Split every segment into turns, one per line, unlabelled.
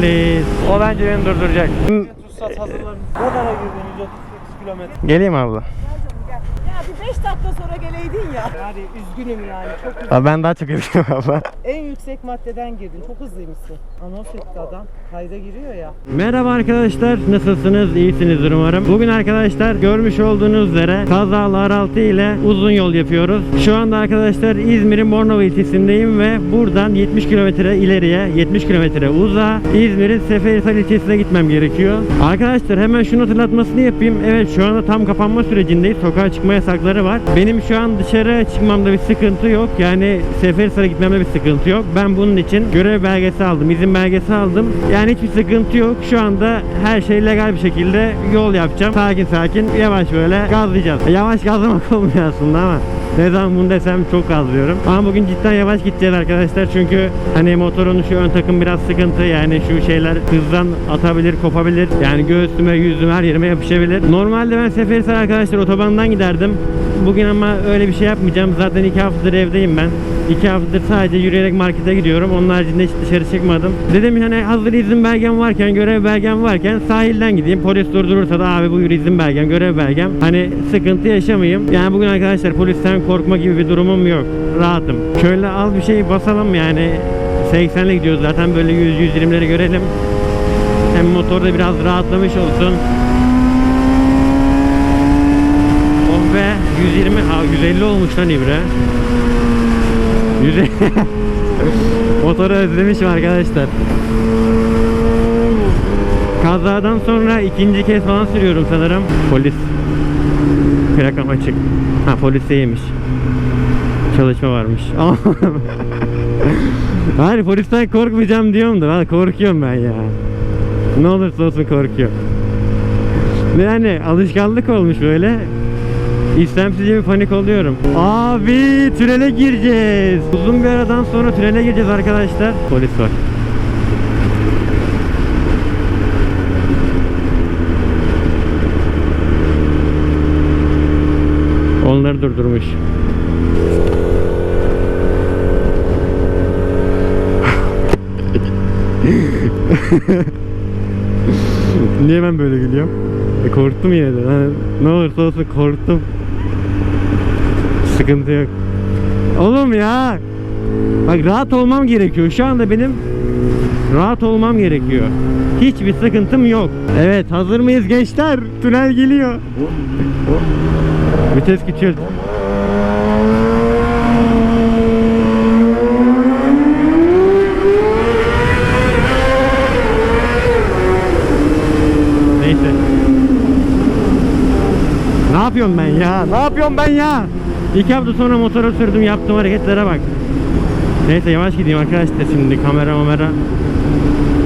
Polis. O bence beni durduracak.
Tutsat hazırlanın. Girdin 138 kilometre.
Geleyim abla.
Bir 5 dakika sonra geleydin ya.
Yani üzgünüm yani çok üzgünüm.
Aa, ben daha çok üzgünüm abla.
En yüksek maddeden girdin. Çok hızlıymışsın. Anons etti adam. Kayda giriyor ya.
Merhaba arkadaşlar, nasılsınız? İyisinizdir umarım. Bugün arkadaşlar görmüş olduğunuz üzere kazalı Araltı ile uzun yol yapıyoruz. Şu anda arkadaşlar İzmir'in Bornova ilçesindeyim ve buradan 70 kilometre ileriye, 70 kilometre uzağa İzmir'in Seferihisar ilçesine gitmem gerekiyor. Arkadaşlar hemen şunu hatırlatmasını yapayım. Evet şu anda tam kapanma sürecindeyiz. Sokağa çıkma yasakları var. Benim şu an dışarı çıkmamda bir sıkıntı yok. Yani Seferihisar'a gitmemde bir sıkıntı yok. Ben bunun için görev belgesi aldım, izin belgesi aldım. Yani hiçbir sıkıntı yok. Şu anda her şey legal bir şekilde yol yapacağım. Sakin sakin yavaş böyle gazlayacağız. Yavaş gazlamak olmuyor aslında ama ne zaman bunu desem çok gazlıyorum. Ama bugün cidden yavaş gideceğiz arkadaşlar. Çünkü hani motorun şu ön takım biraz sıkıntı. Yani şu şeyler hızdan atabilir, kopabilir. Yani göğsüme, yüzüme, her yerime yapışabilir. Normalde ben Seferihisar arkadaşlar otobandan giderdim. Bugün ama öyle bir şey yapmayacağım. Zaten iki haftadır evdeyim ben. İki haftadır sadece yürüyerek markete gidiyorum. Onun haricinde hiç dışarı çıkmadım. Dedim hani hazır izin belgem varken, görev belgem varken sahilden gideyim. Polis durdurursa da abi buyur izin belgem, görev belgem. Hani sıkıntı yaşamayayım. Yani bugün arkadaşlar polisten korkma gibi bir durumum yok. Rahatım. Şöyle az bir şey basalım yani. 80'le gidiyoruz zaten böyle 100-120'leri görelim. Hem motorda biraz rahatlamış olsun. Oh be 120 ha 150 olmuş lan İbre. 150 Motoru özlemişim arkadaşlar. Kazadan sonra ikinci kez falan sürüyorum sanırım. Polis. Plakam açık. Ha polisteymiş. Çalışma varmış. Hayır polisten korkmayacağım diyorum da ben korkuyorum ben ya. Ne olursa olsun korkuyorum. Yani alışkanlık olmuş böyle. İstemsizce bir panik oluyorum. Abi tünele gireceğiz. Uzun bir aradan sonra tünele gireceğiz arkadaşlar. Polis var. Onları durdurmuş. Niye ben böyle gülüyorum? E, korktum yine de. Hani ne olursa olsun korktum. Sıkıntı yok. Oğlum ya. Bak rahat olmam gerekiyor. Şu anda benim rahat olmam gerekiyor. Hiçbir sıkıntım yok. Evet hazır mıyız gençler? Tünel geliyor. Vites küçült. Neyse. Ne yapıyorum ben ya? Ne yapıyorum ben ya? İki hafta sonra motora sürdüm yaptığım hareketlere bak. Neyse yavaş gideyim arkadaşlar şimdi kamera kamera.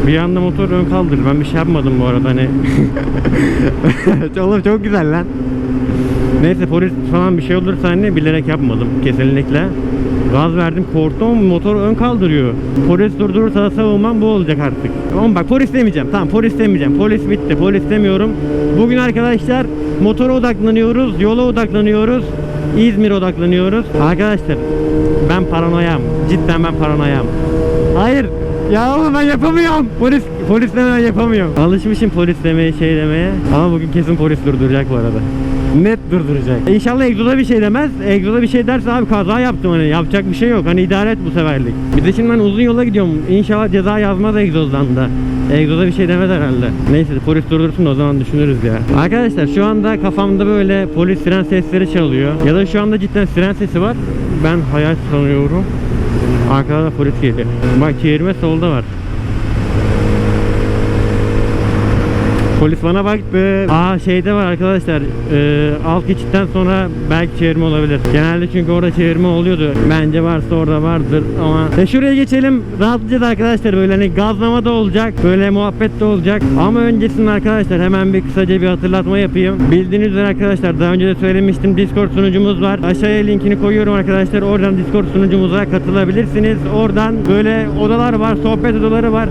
Bir anda motor ön kaldırır. Ben bir şey yapmadım bu arada hani. Oğlum çok güzel lan. Neyse polis falan bir şey olursa hani bilerek yapmadım kesinlikle. Gaz verdim korktum motor ön kaldırıyor. Polis durdurursa savunmam bu olacak artık. Ama bak polis demeyeceğim. Tamam polis demeyeceğim. Polis bitti. Polis demiyorum. Bugün arkadaşlar motora odaklanıyoruz. Yola odaklanıyoruz. İzmir'e odaklanıyoruz. Arkadaşlar ben paranoyam. Cidden ben paranoyam. Hayır. Ya ben yapamıyorum. Polis polis demeden yapamıyorum. Alışmışım polis demeye şey demeye. Ama bugün kesin polis durduracak bu arada. Net durduracak. İnşallah egzoda bir şey demez. Egzoda bir şey derse abi kaza yaptım hani yapacak bir şey yok. Hani idare et bu seferlik. Bir de şimdi ben uzun yola gidiyorum. İnşallah ceza yazmaz egzozdan da. Egzoda bir şey demez herhalde. Neyse polis durdursun o zaman düşünürüz ya. Arkadaşlar şu anda kafamda böyle polis siren sesleri çalıyor. Ya da şu anda cidden siren sesi var. Ben hayal sanıyorum. Arkada da polis geliyor. Bak çevirme solda var. Polis bana baktı. Aa şeyde var arkadaşlar. E, alt geçitten sonra belki çevirme olabilir. Genelde çünkü orada çevirme oluyordu. Bence varsa orada vardır ama. E şuraya geçelim. Rahatlayacağız arkadaşlar. Böyle hani gazlama da olacak. Böyle muhabbet de olacak. Ama öncesinde arkadaşlar hemen bir kısaca bir hatırlatma yapayım. Bildiğiniz üzere arkadaşlar daha önce de söylemiştim. Discord sunucumuz var. Aşağıya linkini koyuyorum arkadaşlar. Oradan Discord sunucumuza katılabilirsiniz. Oradan böyle odalar var. Sohbet odaları var.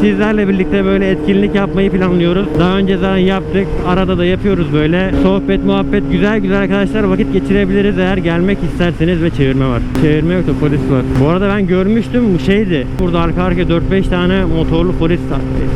Sizlerle birlikte böyle etkinlik yapmayı planlıyoruz. Daha önce zaten yaptık. Arada da yapıyoruz böyle. Sohbet, muhabbet güzel güzel arkadaşlar vakit geçirebiliriz eğer gelmek isterseniz ve çevirme var. Çevirme yok da polis var. Bu arada ben görmüştüm bu şeydi. Burada arka arkaya 4-5 tane motorlu polis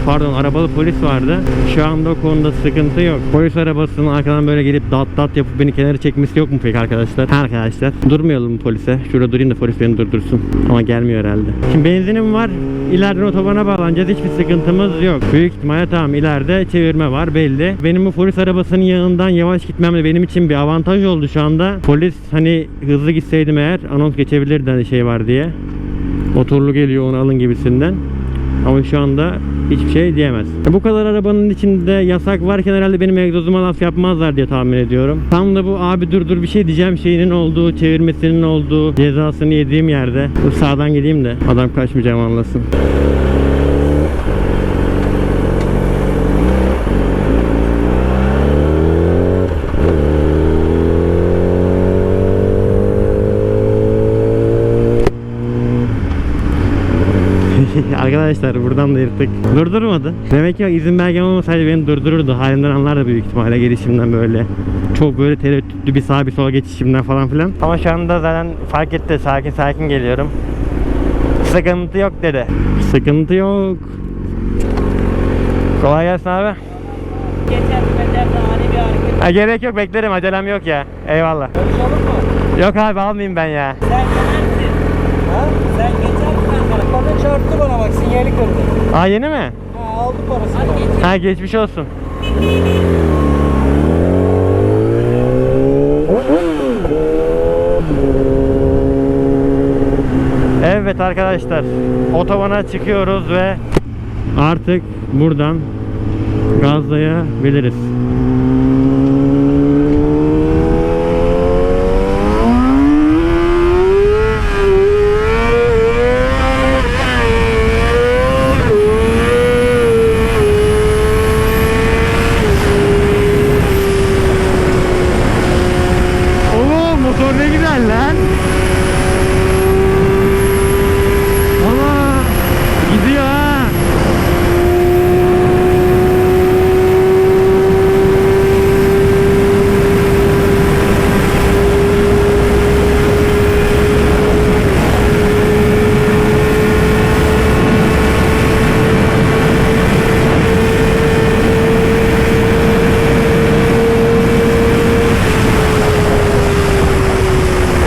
pardon arabalı polis vardı. Şu anda o konuda sıkıntı yok. Polis arabasının arkadan böyle gelip dat dat yapıp beni kenara çekmesi yok mu peki arkadaşlar? Ha arkadaşlar. Durmayalım polise? Şurada durayım da polis beni durdursun. Ama gelmiyor herhalde. Şimdi benzinim var. İleriden otobana bağlanacağız. Hiçbir sıkıntımız yok. Büyük ihtimalle tamam ileride çevirme var belli. Benim bu polis arabasının yanından yavaş gitmem de benim için bir avantaj oldu şu anda. Polis hani hızlı gitseydim eğer anons geçebilirdi hani şey var diye. Motorlu geliyor onu alın gibisinden. Ama şu anda hiçbir şey diyemez. E bu kadar arabanın içinde yasak varken herhalde benim egzozuma laf yapmazlar diye tahmin ediyorum. Tam da bu abi dur dur bir şey diyeceğim şeyinin olduğu, çevirmesinin olduğu, cezasını yediğim yerde. Dur sağdan gideyim de adam kaçmayacağım anlasın. Arkadaşlar buradan da yırttık. Durdurmadı. Demek ki izin belgem olmasaydı beni durdururdu. Halimden anlardı büyük ihtimalle gelişimden böyle. Çok böyle tereddütlü bir sağa bir sola geçişimden falan filan. Ama şu anda zaten fark etti. Sakin sakin geliyorum. Sıkıntı yok dedi. Sıkıntı yok. Kolay gelsin abi.
Geçen günlerde ani bir hareket.
Ha, gerek yok beklerim acelem yok ya. Eyvallah. Yok abi almayayım ben ya.
Sen.
Ha?
Sen geçersin Ankara.
Bana çarptı bana bak sinyali kırdı.
Aa yeni mi?
Ha aldı parasını.
Hadi geç.
Ha geçmiş olsun. Evet arkadaşlar otobana çıkıyoruz ve artık buradan gazlayabiliriz. Oo motor ne güzel lan. Ama gidiyor ha.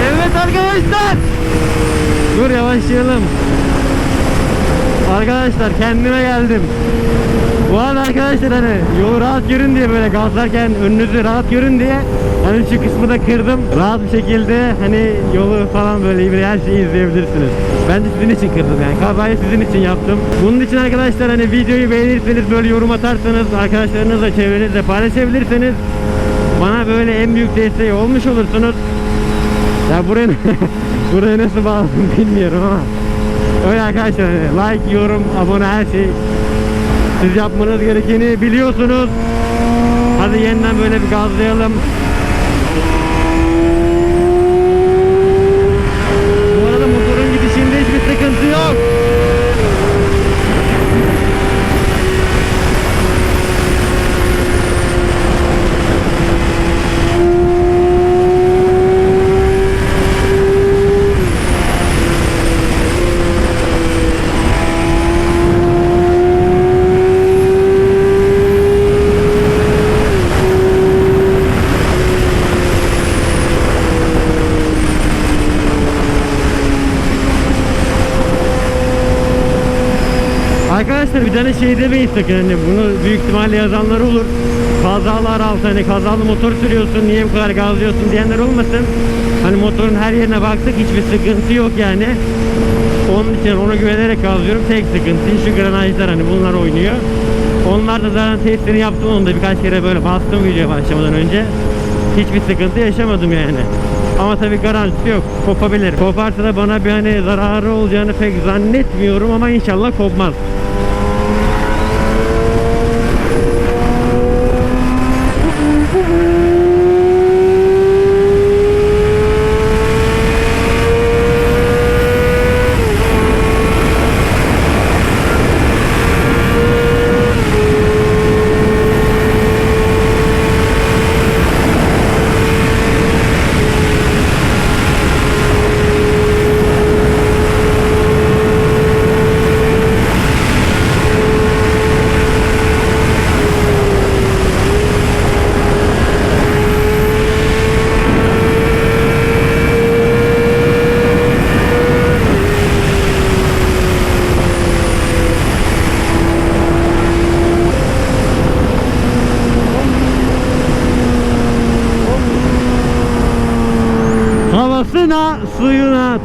Evet arkadaşlar. Dur yavaşlayalım. Arkadaşlar kendime geldim. Bu arada arkadaşlar hani yolu rahat görün diye böyle gazlarken önünüzü rahat görün diye hani şu kısmı da kırdım. Rahat bir şekilde hani yolu falan böyle böyle her şeyi izleyebilirsiniz. Ben de sizin için kırdım yani. Kazayı sizin için yaptım. Bunun için arkadaşlar hani videoyu beğenirseniz böyle yorum atarsanız arkadaşlarınızla çevrenizle paylaşabilirseniz bana böyle en büyük desteği olmuş olursunuz. Ya buraya buraya nasıl bağladım bilmiyorum ama öyle arkadaşlar like, yorum, abone her şey siz yapmanız gerekeni biliyorsunuz. Hadi yeniden böyle bir gazlayalım. Bu arada motorun gidişinde hiçbir sıkıntı yok. Tane şey demeyin sakın hani bunu büyük ihtimalle yazanlar olur. Kazalar altı hani kazalı motor sürüyorsun niye bu kadar gazlıyorsun diyenler olmasın. Hani motorun her yerine baktık hiçbir sıkıntı yok yani. Onun için ona güvenerek gazlıyorum. Tek sıkıntı şu granajlar hani bunlar oynuyor. Onlar da zaten testini yaptım onu da birkaç kere böyle bastım videoya başlamadan önce. Hiçbir sıkıntı yaşamadım yani. Ama tabii garantisi yok. Kopabilir. Koparsa da bana bir hani zararı olacağını pek zannetmiyorum ama inşallah kopmaz.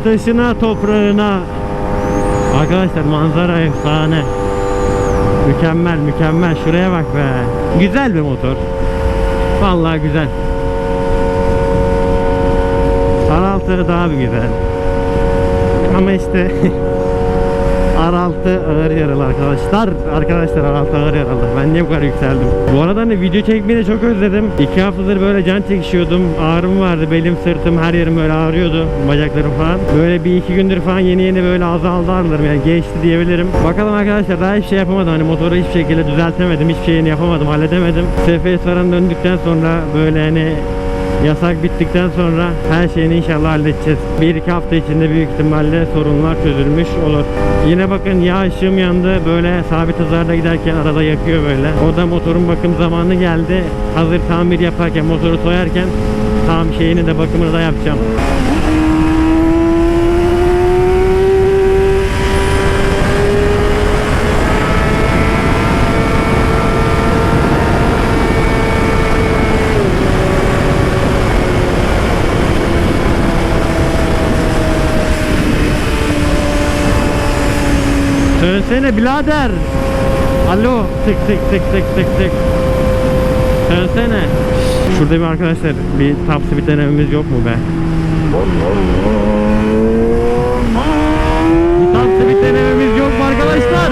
Taşına, toprağına. Arkadaşlar manzara efsane. Mükemmel mükemmel. Şuraya bak be. Güzel bir motor. Vallahi güzel. R6 daha bir güzel. Ama işte R6 ağır yaralı arkadaşlar. Arkadaşlar R6 ağır yaralı. Ben niye bu kadar yükseldim? Bu arada hani video çekmeyi de çok özledim. İki haftadır böyle can çekişiyordum. Ağrım vardı. Belim, sırtım, her yerim böyle ağrıyordu. Bacaklarım falan. Böyle bir iki gündür falan yeni yeni böyle azaldı ağrılarım. Yani geçti diyebilirim. Bakalım arkadaşlar daha hiçbir şey yapamadım. Hani motoru hiçbir şekilde düzeltemedim. Hiçbir şeyini yapamadım. Halledemedim. Falan döndükten sonra böyle hani Yasak bittikten sonra her şeyini inşallah halledeceğiz. Bir iki hafta içinde büyük ihtimalle sorunlar çözülmüş olur. Yine bakın yağ ışığım yandı. Böyle sabit hızlarda giderken arada yakıyor böyle. O da motorun bakım zamanı geldi. Hazır tamir yaparken motoru soyarken tam şeyini de bakımını da yapacağım. Sönsene birader. Alo tık tık tık tık tık tık. Sönsene. Şurada bir arkadaşlar bir top speed denememiz yok mu be? Bir top speed denememiz yok mu arkadaşlar?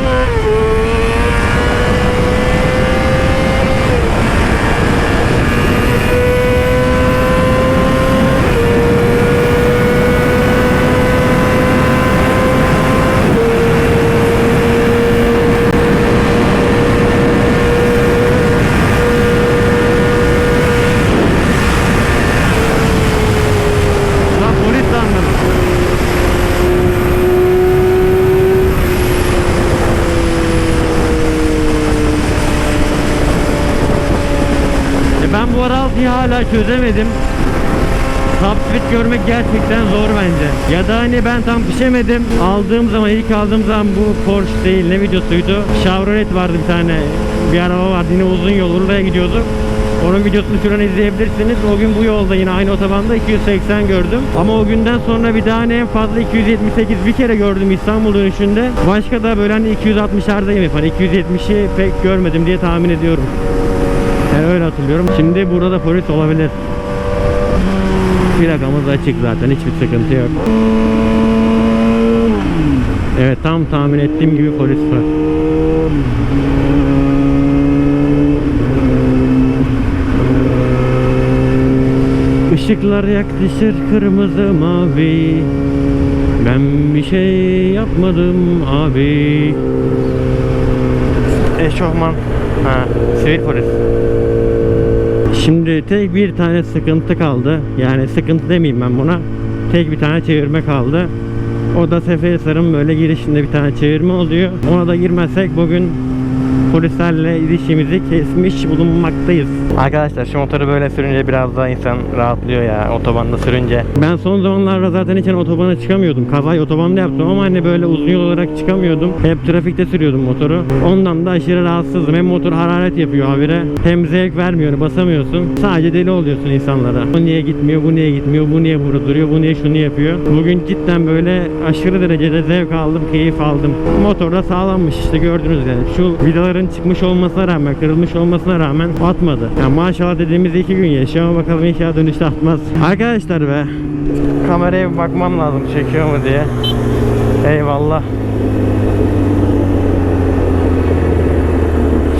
Lan polis sandım. E ben bu araltıyı hala çözemedim. Speed görmek gerçekten zor bence. Ya da hani ben tam pişemedim. Aldığım zaman ilk aldığım zaman bu Porsche değil ne videosuydu? Chevrolet vardı bir tane. Bir araba vardı yine uzun yol oraya gidiyorduk. Onun videosunu şuradan izleyebilirsiniz. O gün bu yolda yine aynı otobanda 280 gördüm. Ama o günden sonra bir daha hani en fazla 278 bir kere gördüm İstanbul dönüşünde. Başka da böyle hani 260'lardayım hep. Hani 270'i pek görmedim diye tahmin ediyorum. Yani öyle hatırlıyorum. Şimdi burada da polis olabilir. Plakamız açık zaten hiçbir sıkıntı yok. Evet tam tahmin ettiğim gibi polis var. Işıklar yaklaşır kırmızı mavi. Ben bir şey yapmadım abi. Eşofman. Ha. Sivil polis Şimdi tek bir tane sıkıntı kaldı. Yani sıkıntı demeyeyim ben buna. Tek bir tane çevirme kaldı. O da Seferihisar'ın böyle girişinde bir tane çevirme oluyor. Ona da girmezsek bugün polislerle ilişkimizi kesmiş bulunmaktayız. Arkadaşlar şu motoru böyle sürünce biraz daha insan rahatlıyor ya otobanda sürünce. Ben son zamanlarda zaten hiç hani otobana çıkamıyordum. Kazayı otobanda yaptım ama hani böyle uzun yol olarak çıkamıyordum. Hep trafikte sürüyordum motoru. Ondan da aşırı rahatsızdım. Hem motor hararet yapıyor habire. Hem zevk vermiyor, basamıyorsun. Sadece deli oluyorsun insanlara. Bu niye gitmiyor, bu niye gitmiyor, bu niye burada duruyor, bu niye şunu yapıyor. Bugün cidden böyle aşırı derecede zevk aldım, keyif aldım. Motor da sağlammış işte gördünüz yani. Şu vidaların çıkmış olmasına rağmen, kırılmış olmasına rağmen atmadı. Yani maşallah dediğimiz iki gün yaşıyor ama bakalım inşallah dönüşte atmaz. Arkadaşlar be. Kameraya bakmam lazım çekiyor mu diye. Eyvallah.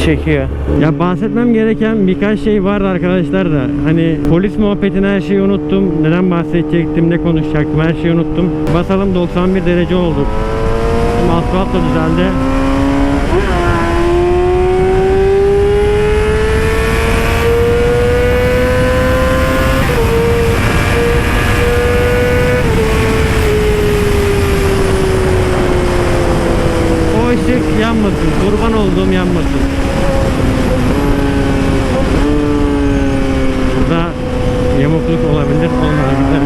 çekiyor. Ya bahsetmem gereken birkaç şey vardı arkadaşlar da. Hani polis muhabbetini her şeyi unuttum. Neden bahsedecektim, ne konuşacaktım her şeyi unuttum. Basalım 91 derece olduk. Şimdi asfalt da düzeldi. O ışık yanmasın. Kurban olduğum yanmasın. Burada yamukluk olabilir, olmayabilir.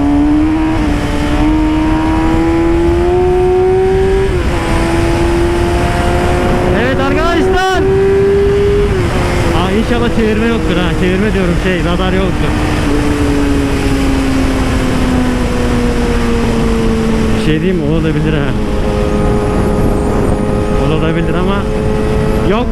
Evet arkadaşlar. Aa inşallah çevirme yoktur ha. Çevirme diyorum şey radar yoktur. şey diyeyim? Olabilir ha. Olabilir ama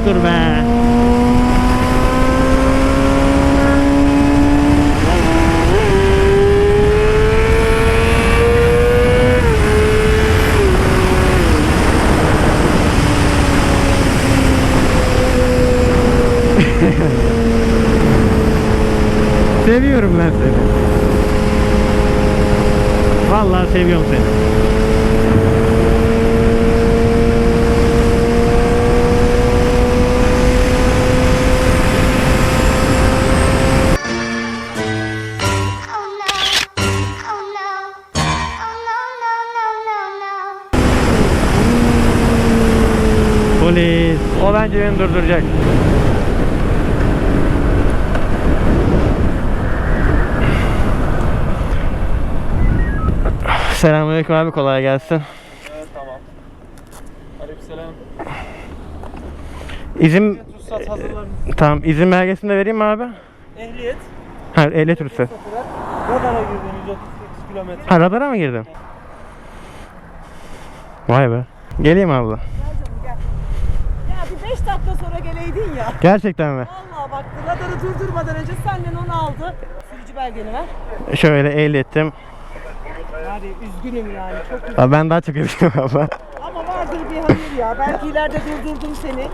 yoktur be. Seviyorum ben seni. Vallahi seviyorum seni. Durduracak. Selamünaleyküm abi kolay gelsin.
Tamam. Aleykümselam.
İzin
Ruhsat hazırlarım.
tamam izin belgesini de vereyim mi abi?
Ehliyet.
Ha ehliyet ruhsat.
Radara girdim 138 kilometre.
Ha radara mı girdin? Vay be. Geleyim abla.
Gel canım gel. Ya bir 5 dakika sonra geleydin ya.
Gerçekten mi?
Vallahi bak radarı durdurmadan önce senden onu aldı. Sürücü belgeni ver.
Şöyle ehliyetim.
Yani üzgünüm yani çok üzgünüm.
Aa, Ben daha çok üzgünüm abla.
Ama vardır bir hayır ya. Belki ileride durdurdum seni.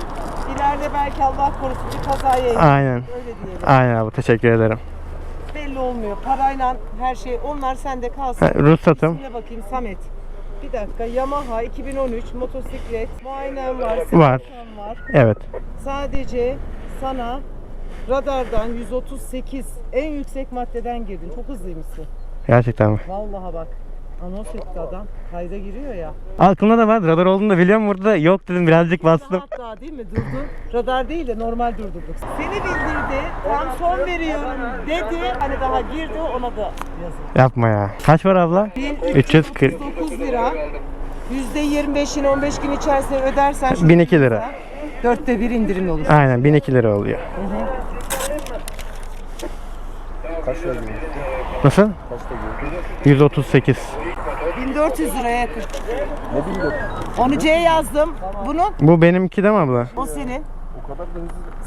İleride belki Allah korusun bir kazaya yetişir.
Aynen.
Öyle diyelim.
Aynen abi teşekkür ederim.
Belli olmuyor. Parayla her şey onlar sende kalsın.
Ha, ruhsatım
İsmine bakayım Samet. Bir dakika Yamaha 2013 motosiklet muayenem var. sigortam
Var.
var.
evet.
Sadece sana radardan 138 en yüksek maddeden girdin. Çok hızlıymışsın.
Gerçekten mi?
Vallahi bak. Anons etti adam. Kayda giriyor ya.
Aklımda da var radar olduğunu da biliyorum burada. Yok dedim birazcık bastım.
Hatta değil mi? Durdun. Radar değil de normal durdurduk. Seni bildirdi. Tam son veriyorum dedi. Hani daha girdi ona da yazın.
Yapma ya. Kaç var abla? 340.
1339 lira. %25'ini 15 gün içerisinde ödersen şu
1002 lira.
Dörtte bir indirim olur.
Aynen 1002 lira oluyor. Nasıl? 138.
1400 liraya yakın. Onu C yazdım. Bunun
Bu benimki de mi abla?
o senin.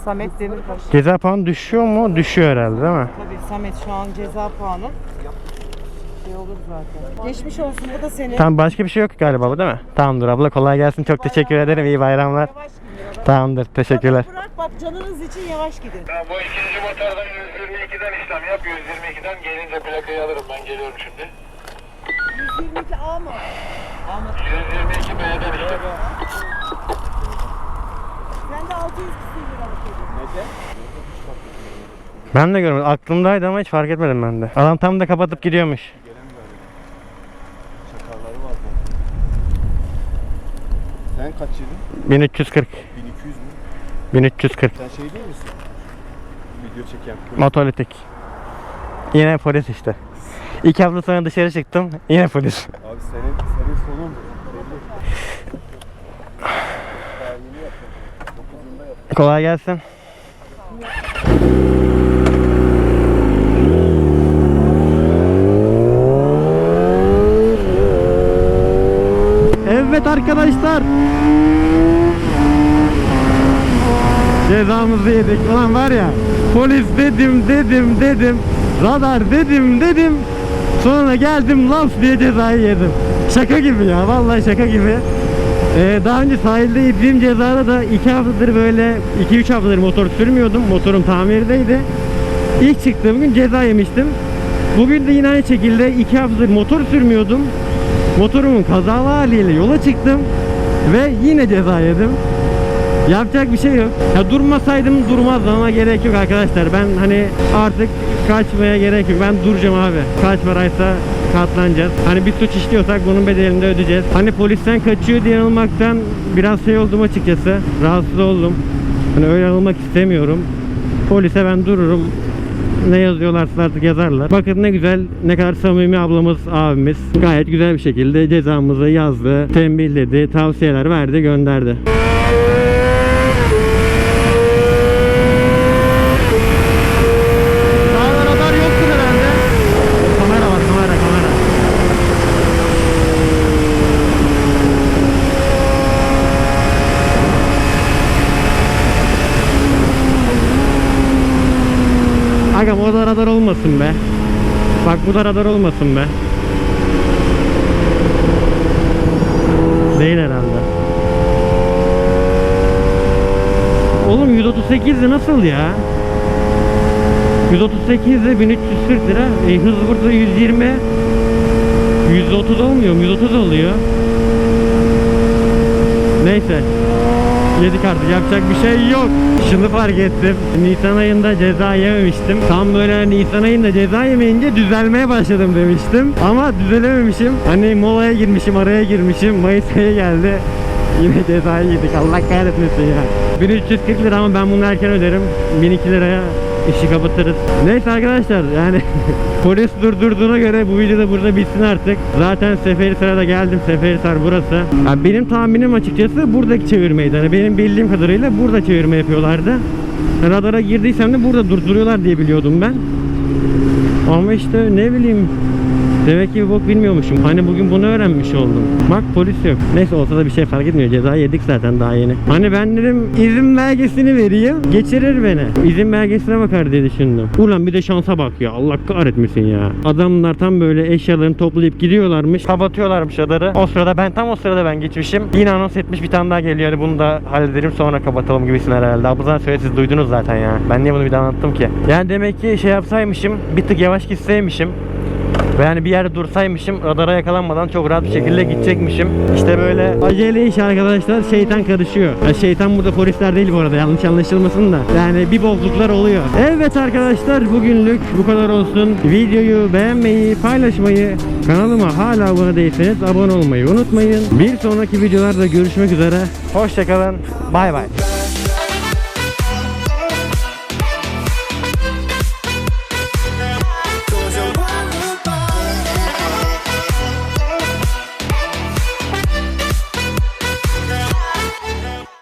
Samet Demirbaş.
Ceza puanı düşüyor mu? Düşüyor herhalde değil mi?
Tabii Samet şu an ceza puanı. Şey olur zaten. Geçmiş olsun bu da senin.
Tamam başka bir şey yok galiba bu değil mi? Tamamdır abla kolay gelsin. Çok teşekkür ederim. İyi bayramlar.
Yavaş gidin.
Tamamdır. Teşekkürler.
Bırak bak canınız için yavaş gidin.
Ya bu ikinci motordan 122'den işlem yap. 122'den gelince plakayı alırım ben geliyorum şimdi.
122 A mı?
122 B'den işlem.
Sen de 600 küsur liralık ödedin.
Ben de görmedim. Aklımdaydı ama hiç fark etmedim ben de. Adam tam da kapatıp gidiyormuş.
Sen kaç yılın?
1340.
1200 mü?
1340.
Sen şey değil misin? Video çeken.
Motolitik. Yine polis işte. İki hafta sonra dışarı çıktım. Yine polis.
Abi senin, senin sonun belli. Daha yeni yaptın. 9'unda yaptın.
Kolay gelsin. Evet arkadaşlar. Cezamızı yedik. Ulan var ya polis dedim dedim dedim. Radar dedim dedim. Sonra geldim laf diye cezayı yedim. Şaka gibi ya vallahi şaka gibi. Ee, daha önce sahilde yediğim cezada da 2 haftadır böyle 2-3 haftadır motor sürmüyordum. Motorum tamirdeydi. İlk çıktığım gün ceza yemiştim. Bugün de yine aynı şekilde 2 haftadır motor sürmüyordum. Motorumun kazalı haliyle yola çıktım ve yine ceza yedim. Yapacak bir şey yok. Ya durmasaydım durmazdı ama gerek yok arkadaşlar. Ben hani artık kaçmaya gerek yok. Ben duracağım abi. Kaç paraysa katlanacağız. Hani bir suç işliyorsak bunun bedelini de ödeyeceğiz. Hani polisten kaçıyor diye anılmaktan biraz şey oldum açıkçası. Rahatsız oldum. Hani öyle anılmak istemiyorum. Polise ben dururum. Ne yazıyorlarsa artık yazarlar. Bakın ne güzel, ne kadar samimi ablamız, abimiz. Gayet güzel bir şekilde cezamızı yazdı, tembihledi, tavsiyeler verdi, gönderdi. Sağda radar yoktur herhalde. Kamera var, kamera, kamera. Olmasın be. Bak bu da radar olmasın be. Değil herhalde. Oğlum 138 de nasıl ya? 138 de 1340 lira. E, hız burada 120. 130 olmuyor mu? 130 oluyor. Neyse. Yedik artık yapacak bir şey yok. Şunu fark ettim. Nisan ayında ceza yememiştim. Tam böyle Nisan ayında ceza yemeyince düzelmeye başladım demiştim. Ama düzelememişim. Hani molaya girmişim, araya girmişim. Mayıs ayı geldi. Yine cezayı yedik. Allah kahretmesin ya. 1340 lira ama ben bunu erken öderim. 1002 liraya işi kapatırız. Neyse arkadaşlar yani polis durdurduğuna göre bu video da burada bitsin artık. Zaten Seferihisar'a da geldim. Seferihisar burası. Ya benim tahminim açıkçası buradaki çevirmeydi. Hani benim bildiğim kadarıyla burada çevirme yapıyorlardı. Radara girdiysem de burada durduruyorlar diye biliyordum ben. Ama işte ne bileyim Demek ki bok bilmiyormuşum. Hani bugün bunu öğrenmiş oldum. Bak polis yok. Neyse olsa da bir şey fark etmiyor. Ceza yedik zaten daha yeni. Hani ben dedim izin belgesini vereyim. Geçirir beni. İzin belgesine bakar diye düşündüm. Ulan bir de şansa bak ya. Allah kahretmesin ya. Adamlar tam böyle eşyalarını toplayıp gidiyorlarmış. Kapatıyorlarmış radarı. O sırada ben tam o sırada ben geçmişim. Yine anons etmiş bir tane daha geliyor. Hadi bunu da hallederim sonra kapatalım gibisin herhalde. Abuzdan söyle siz duydunuz zaten ya. Ben niye bunu bir daha anlattım ki? Yani demek ki şey yapsaymışım. Bir tık yavaş gitseymişim. Ve yani bir yerde dursaymışım radara yakalanmadan çok rahat bir şekilde gidecekmişim. İşte böyle acele iş arkadaşlar şeytan karışıyor. Ya şeytan burada polisler değil bu arada yanlış anlaşılmasın da. Yani bir bozukluklar oluyor. Evet arkadaşlar bugünlük bu kadar olsun. Videoyu beğenmeyi, paylaşmayı, kanalıma hala abone değilseniz abone olmayı unutmayın. Bir sonraki videolarda görüşmek üzere. Hoşçakalın. Bay bay.